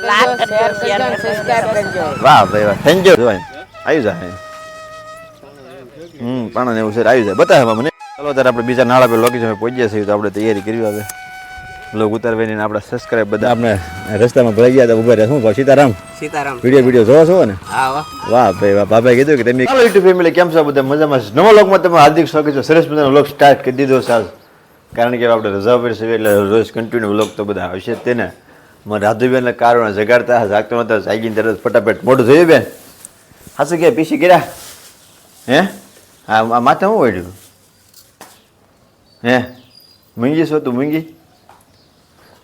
Like કરજો share કરજો વાહ ભાઈ વાહ. થેન્ક યુ ભાઈ. આવી જાય. હમ પાણા ને એવું આવી જાય. બતાવે મને ચાલો ત્યારે આપણે બીજા નાળા પર લોકેશન પહોંચ્યા છીએ તો આપણે તૈયારી કરવી હવે લોક ઉતારવાની ને આપણા સબસ્ક્રાઇબ બધા. આપણે રસ્તામાં ભરાઈ ગયા હતા ઊભા રહ્યા. શું કહો સીતારામ? સીતારામ. વીડિયો વીડિયો જોવો છો ને? હા વાહ વાહ ભાઈ વાહ. બાબાએ કીધું કે તમે ચાલો યુટ્યુબ ફેમિલી કેમ છો બધા? મજામાં છે? નવા લોકમાં તમે હાર્દિક સ્વાગત છે. સરસ મજાનો લોક સ્ટાર્ટ કરી દીધો સાલ કારણ કે આપણે રજા પર છે એટલે રોજ કન્ટિન્યુ વ્લોગ તો બધા આવશે જ તેને. રાધુબેનના કારણે જગાડતા જાગતો હતા જાગીને તરત ફટાફટ મોઢું જોયું બેન. હાસુ ગયા પીસી ગયા હે? હા માથે શું વળ્યું હે? મૂંગી છો તું મૂંગી?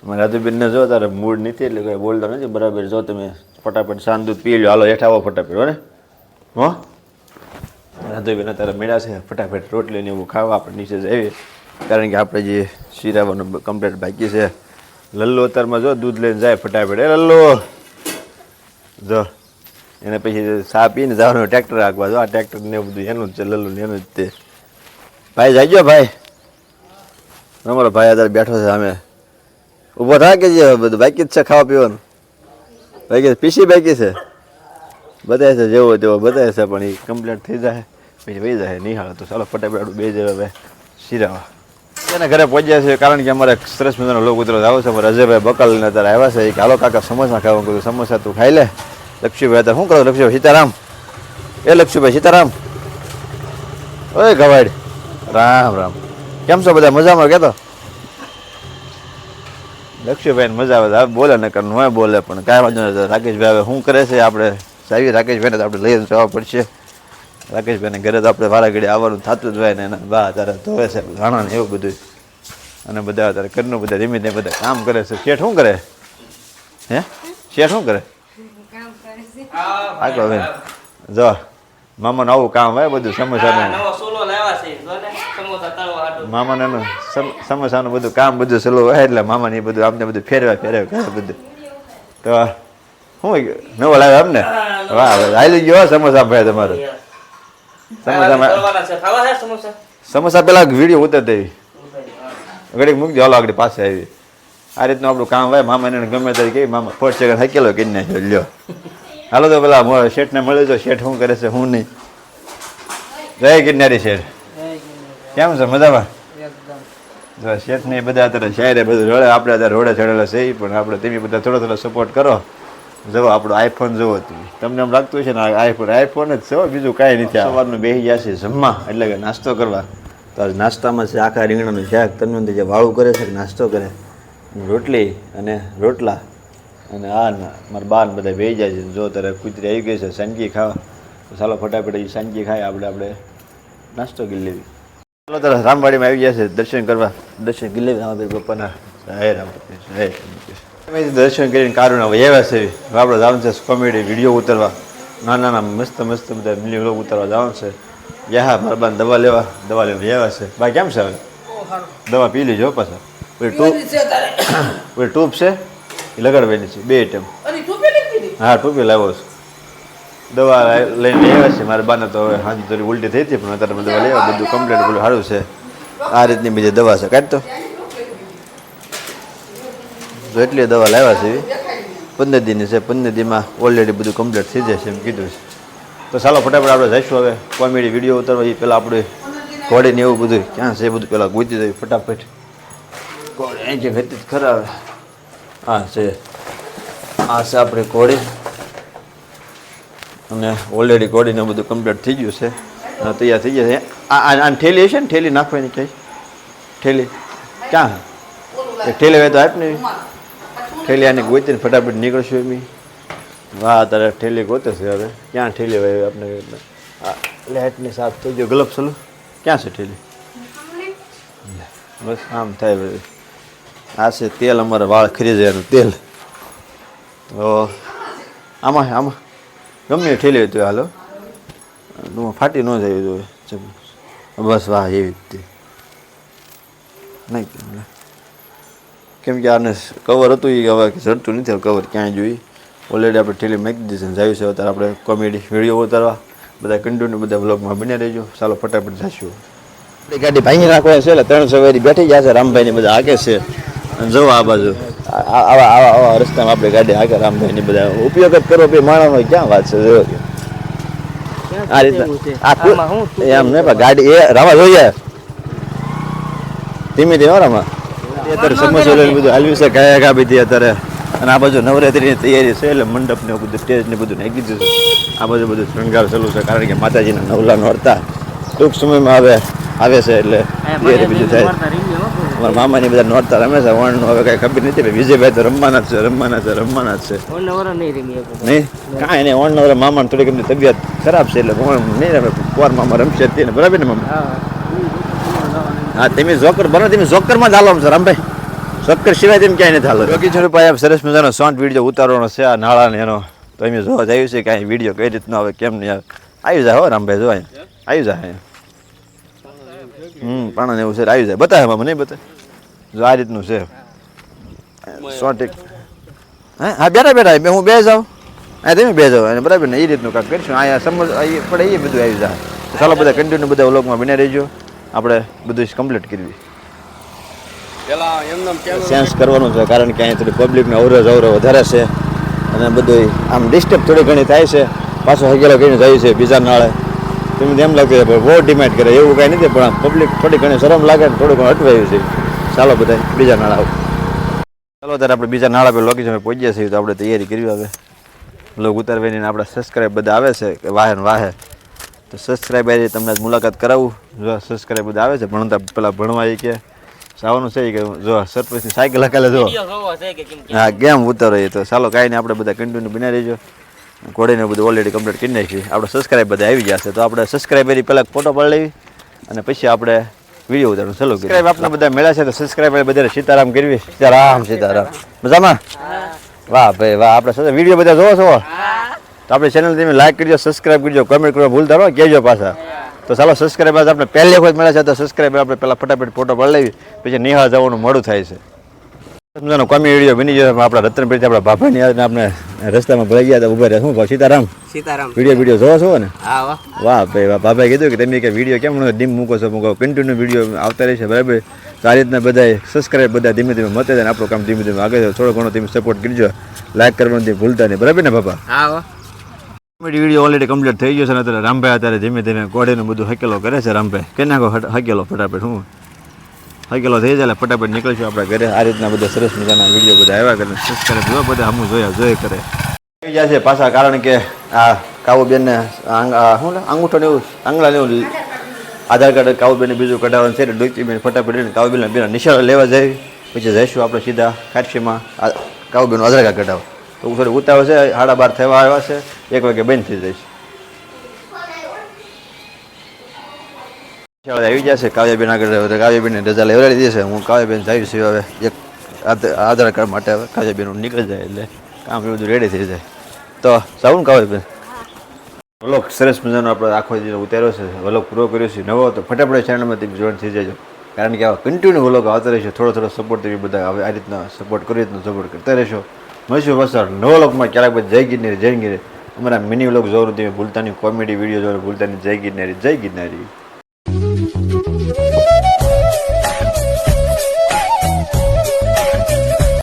મારે રાધુબેનને જો, તારે મૂડ નથી એટલે કોઈ બોલતો નથી. બરાબર, જો તમે ફટાફટ શાંત દૂધ પી લો હાલો, હેઠ આવો ફટાફટ, હો ને. હો? રાધુબેન તારા મેળા છે. ફટાફટ રોટલી ને એવું ખાવા આપણે નીચે જઈએ કારણ કે આપણે જે શીરાવાનું કમ્પ્લેટ બાકી છે લલ્લો અત્યારમાં જો દૂધ લઈને જાય ફટાફટ. એ લલ્લો! જો, એને પછી સા પીને જવાનું ટ્રેક્ટર રાખવા જો. આ ટ્રેક્ટર ને બધું એનું જ છે, લલ્લું ને એનું જ તે. ભાઈ જાગ્યો ભાઈ? અમારો ભાઈ અત્યારે બેઠો છે સામે. ઊભો થાય કે જે બધું બાકી જ છે ખાવા પીવાનું? બાકી પીસી બાકી છે? બધાય છે જેવો તેવો, બધાય છે, પણ એ કમ્પ્લીટ થઈ જાય. પછી વહી જાય, નિહાળ તો ચાલો ફટાફટ બે જવા ભાઈ શીરાવા. એના ઘરે પહોંચ્યા છે કારણ કે અમારે સરસ મજાનો લોક ઉતરો આવ્યો છે અમારે અજયભાઈ બકલ ને અત્યારે આવ્યા છે કે, હાલો કાકા, સમોસા ખાવા. કીધું, સમોસા તું ખાઈ લે. લક્ષ્મીભાઈ અત્યારે શું કરો? લક્ષ્મીભાઈ સીતારામ. એ લક્ષ્મીભાઈ સીતારામ. ઓય, ગવાડ. રામ રામ. કેમ છો બધા? મજામાં? કહેતો લક્ષ્મીભાઈ મજા આવે બોલે ને કર ન બોલે, પણ કાંઈ વાંધો નથી. રાકેશભાઈ હવે શું કરે છે? આપણે સાવી રાકેશભાઈને તો આપણે લઈને જવા પડશે. રાકેશભાઈને ઘરે તો આપણે વારા ઘડી આવવાનું થતું જ હોય ને એના બા તારે ધોવે છે ઘણા ને એવું બધું અને બધા તારે ઘરનું બધા ધીમે ધીમે બધા કામ કરે છે. શેઠ શું કરે? હે? શેઠ શું કરે? આગળ ભાઈ જો મામાનું આવું કામ હોય બધું સમસ્યાનું નવો સોલો લાવ્યા છે. જો ને સમોસા મામાને એનું સમ- સમોસાનું બધું કામ બધું સલું હોય એટલે મામાને એ બધું આમને બધું ફેરવા ફેરવે કરે બધું. તો શું નવો લાવ્યો આમને? વાહ હાલી ગયો સમોસા ભાઈ તમારો સમોસામાં તળવાના છે ખાવા છે સમોસા? સમોસા પેલા વીડિયો ઉતર દેવી ઘડીક મૂકજો હાલો આગળ પાસે આવી. આ રીતનું આપણું કામ હોય. મામાને એને ગમે ત્યારે કે મામા ફોર્ટ સેકન્ડ હાકેલો કે નાખ્યો લ્યો. હાલો તો પેલા શેઠને મળે જો શેઠ શું કરે છે શું નહીં. જય ગિરનારી શેઠ. કેમ છે? મજામાં? જો શેઠ ને બધા અત્યારે શાયરે બધું રોડે આપણે અત્યારે રોડે ચડેલા છે પણ આપણે તમે બધા થોડો થોડો સપોર્ટ કરો. જુઓ આપણો આઈફોન જોવો તમે તમને એમ લાગતું છે ને આઈફોન આઈફોન જ છે બીજું કાંઈ નથી. સવારનું બેસી ગયા છે જમવા, એટલે કે નાસ્તો કરવા. તો આજ નાસ્તામાં છે આખા રીંગણાનું શાક. તનવંતી જે વાળું કરે છે નાસ્તો કરે. રોટલી અને રોટલા. અને આ મારા બાન બધા બેસી જાય છે. જો તારે કૂતરી આવી ગઈ છે સાંજકી ખાવા. તો ચાલો ફટાફટ એ સાંજકી ખાય, આપણે આપણે નાસ્તો કરી લેવી. ચાલો તારા રામવાડીમાં આવી ગયા છે, દર્શન કરવા. દર્શન કરી લેવી. રામાબીર પપ્પાના જય રામ જય દર્શન કરીને કારુણ હવે એવા છે. આપણે જવાનું છે કોમેડી વીડિયો ઉતરવા. નાના નાના મસ્ત મસ્ત બધા મિલી વ્લોગ ઉતારવા જવાનું છે. યા મારા બાન દવા લેવા દવા લેવા એવા છે. ભાઈ કેમ છે હવે? દવા પી લેજો પાછા. પેલી ટૂપ પેલી ટૂપ છે એ લગાડવાની છે બે આઈટમ હા ટૂપી લાવ્યો છું. દવા લઈને આવ્યા છે મારા બાને તો હવે હાજી થોડી ઉલટી થઈ હતી પણ અત્યારે દવા લેવા બધું કમ્પ્લેટ બધું સારું છે. આ રીતની બીજી દવા છે. કાઢતો તો એટલી દવા લાવ્યા છે, પંદર દિનની છે, પંદર દિનમાં ઓલરેડી બધું કમ્પ્લીટ થઈ જશે એમ કીધું છે. તો ચાલો ફટાફટ આપણે જઈશું હવે, કોમેડી વીડિયો ઉતારવા એ પહેલાં આપણે ઘોડીને એવું બધું, ક્યાં છે બધું પહેલાં ગોતી દઈએ ફટાફટ. ઘોડે અહીં જે હતી ખરા હા, છે. આ છે આપણે ઘોડી. અને ઓલરેડી ઘોડીને બધું કમ્પ્લીટ થઈ ગયું છે. અને તૈયાર થઈ જશે. આ ઠેલી હશે ને ઠેલી નાખવાની ક્યાંય? ઠેલી. ક્યાં? ઠેલી હોય તો આપ ને ઠેલી આની ગોતીને ફટાફટ નીકળશું એમ વાહ, તારે ઠેલી ગોતે છે હવે. ક્યાં ઠેલી હોય આપણે લાઇટની સાફ થઈ ગયો. ગ્લબ્સ ચલો ક્યાં છે ઠેલી? બસ આમ થાય ભાઈ આ છે તેલ અમારે વાળ ખરી જાય તેલ. તો આમાં આમાં. ગમે ઠેલી હતું હાલો. ટૂંકમાં ફાટી ન જાય તો બસ વાહ, એવી રીતે નહીં કેમ કે આને કવર હતું એ હવે જડતું નથી કવર ક્યાંય જોઈ ઓલરેડી આપણે ઠેલી મૂકી દીધી છે જાયું છે. અત્યારે આપણે કોમેડી વીડિયો ઉતારવા. બધા કન્ટિન્યુ બધા વ્લોગમાં બન્યા રહેજો. ચાલો ફટાફટ જશું. આપણી ગાડી ભાંગી રાખવાની છે એટલે ત્રણ સવારી બેઠી ગયા છે. રામભાઈને બધા આગે છે. અને જવા આ બાજુ. આવા આવા આવા રસ્તામાં આપણે ગાડી આગળ રામભાઈની બધા ઉપયોગ જ કરવો ભાઈ માણસનો ક્યાં વાત છે? જો આ રીતના. આ કુ- આમાં એ આમ નહીં ગાડી એ રામા જોઈએ. ધીમે ધીમે રામા. અત્યારે સમસ્યા લઈને બધું હાલ્યું છે કયા કા બધી અત્યારે. અને આ બાજુ નવરાત્રીની તૈયારી છે એટલે મંડપ ને બધું સ્ટેજ ને બધું નાખી દીધું આ બાજુ બધું શૃંગાર ચાલુ છે કારણ કે માતાજીના નવલા નોરતા ટૂંક સમયમાં આવે આવે છે એટલે તૈયારી બીજું થાય. મારા મામાની બધા નોરતા રમે છે વણ હવે કઈ ખબર નથી ભાઈ વિજયભાઈ તો રમવાના જ છે રમવાના છે રમવાના જ છે. નહીં કાંઈ. નહીં? વણ નવરા મામાને થોડીક એમની તબિયત ખરાબ છે એટલે વણ નહીં રમે કોર મામા રમશે તેને બરાબર ને મામા? હા, તમે જોકર બનો, તમે જોકરમાં જ હાલો છો, રામભાઈ. જોકર સિવાય તમે ક્યાંય નથી હાલો. છોડી પાસે આમ સરસ મજાનો શોર્ટ વીડિયો ઉતારવાનો છે, આ નાળા ને એનો. તો એમ જોવા જાય છે કાંઈ વીડિયો કઈ રીતનો આવે, કેમ નહીં આવે. આવી જાય હો, રામભાઈ, જો અહીંયા. આવી જાય હમ પાણા એવું છે, આવી જાય. બતાવે મને નહીં બતાવે? જો આ રીતનું છે. શોર્ટ એક. હા હા, બેઠા બેઠા હું બે જાઉં. હા, તમે બે જાઓ, અને બરાબર ને એ રીતનું કાંઈક કરીશું. અહીંયા સમજ અહીં પડે એ બધું આવી જાય. ચાલો, બધા કન્ટિન્યુ બધા વ્લોગમાં બને રહીજો. આપણે બધું કમ્પ્લીટ કરવી. સેન્સ કરવાનું છે કારણ કે અહીંયા થોડી પબ્લિકને અવરો વધારે છે અને બધું આમ ડિસ્ટર્બ થોડી ઘણી થાય છે. પાછો હગેલો કરીને જાય છે બીજા નાળે. તમને એમ લાગે કે બહુ ડિમાન્ડ કરે એવું કાંઈ નથી પણ પબ્લિક થોડી ઘણી શરમ લાગે ને થોડું ઘણું અટવાયું છે. ચાલો બધા બીજા નાળા આવો. ચાલો ત્યારે આપણે બીજા નાળા પર લોકેશન પહોંચ્યા છીએ તો આપણે તૈયારી કરવી હવે. લોક ઉતારવાની આપણે સબસ્ક્રાઈબ બધા આવે છે કે વાહે ને વાહે. તો સબસ્ક્રાઈબ આવી તમને મુલાકાત કરાવું. જો સબસ્ક્રાઈબ બધા આવે છે ભણતા પેલા ભણવા એ કે જવાનું છે કે જો સરપંચની સાયકલ હકાલે જો. હા કેમ ઉતારો એ તો ચાલો કાંઈ નહીં આપણે બધા કન્ટિન્યુ બના રહીજો. ઘોડીને બધું ઓલરેડી કમ્પ્લીટ કરી નાખી આપણે સબસ્ક્રાઈબ બધા આવી જશે છે તો આપણે સબસ્ક્રાઈબરી પહેલાં ફોટો પાડી લેવી અને પછી આપણે વીડિયો ઉતારો ચાલુ સબસ્ક્રાઈબ આપણા બધા મેળા છે તો સબસ્ક્રાઈબ બધા સીતારામ કરવી. સીતારામ સીતારામ. મજામાં? વાહ ભાઈ વાહ આપણે સાથે વીડિયો બધા જોવો છો? તો આપણી ચેનલ તમે લાઈક કરજો સબસ્ક્રાઈબ કરજો કમેન્ટ કરવા ભૂલતા રહો કહેજો પાછા. તો ચાલો સબસ્ક્રાઈબર આપણે પહેલી વખત મળ્યા છે તો સબસ્ક્રાઈબર આપણે પહેલાં ફટાફટ ફોટો પાડી લેવી પછી નિહાળ જવાનું મોડું થાય છે. સમજાનો કોમી વીડિયો બની ગયો આપણા રતનપીરથી આપણા ભાભાની યાદ આપણે રસ્તામાં ભરાઈ ગયા હતા ઊભા રહ્યા. શું કહો સીતારામ? સીતારામ. વીડિયો વીડિયો જોવો છો ને? વાહ ભાઈ વાહ. ભાભાએ કીધું કે તમે કે વીડિયો કેમ ડીમ મૂકો છો મૂકો. કન્ટિન્યુ વીડિયો આવતા રહેશે બરાબર? તો આ રીતના બધા સબસ્ક્રાઈબ બધા ધીમે ધીમે મતે આપણું કામ ધીમે ધીમે આગળ થોડો ઘણો તમે સપોર્ટ કરજો. લાઈક કરવાનું ભૂલતા નહીં. બરાબર ને બાપા હા. કોમેડી વીડિયો ઓલરેડી કમ્પ્લીટ થઈ ગયો છે ને અત્યારે રામભાઈ અત્યારે ધીમે ધીમે ઘોડીનું બધું હકેલો કરે છે, રામભાઈ. કે નાખો હકેલો ફટાફટ, હું? હકેલો થઈ જાય ફટાફટ નીકળીશું આપણા ઘરે. આ રીતના બધા સરસ મજાના વીડિયો બધા આવ્યા કરે સબસ્ક્રાઈબ જોવા બધા હમું જોયા જોઈ કરે. થઈ જાય છે પાછા, કારણ કે આ કાવુબેનને શું લે? અંગૂઠો ને એવું, આંગળા ને એવું આધાર કાર્ડ કાવુબેનને બીજું કઢાવવાનું છે ડોક્યુમેન્ટ ફટાફટ લઈને કાવુબેનના બેના નિશાળ લેવા જાય. પછી જઈશું આપણે સીધા કાઠીમાં આ કાવુબેનનું આધાર કાર્ડ કઢાવ તો થોડી ઉતાવળ છે, સાડા બાર થવા આવ્યા છે. એક વાગે બંધ થઈ નિશાળ આવી જશે કાવ્યાબેન આગળ કાવ્યાબેનને રજા લેવડાવી દેશે હું કાવ્યાબેન જઈશ છું હવે, એક આધ- આધાર કાર્ડ માટે હવે કાવ્યાબેન નીકળી જાય એટલે કામ બધું રેડી થઈ જાય. તો જાઉં ને કાવ્યાબેન. વ્લોગ સરસ મજાનો આપણે આખો દિવસ ઉતાર્યો છે વ્લોગ પૂરો કર્યો છે, નવો, તો ફટાફટ ચેનલમાં તમે જોઈન થઈ જજો. કારણ કે આવા કન્ટિન્યુ વ્લોગ આવતા રહેશે, થોડો થોડો સપોર્ટ તમે બધા હવે આ રીતના સપોર્ટ કરી રીતનો સપોર્ટ કરતા રહેશો. મળશું બસ નવો લોકમાં, ક્યારેક જય ગિરનારી જય ગિરનારી. અમારા મિની વ્લોગ જોવાનું તમે ભૂલતા કોમેડી વીડિયો જોવાનું ભૂલતાની જય ગિરનારી જય ગિરનારી.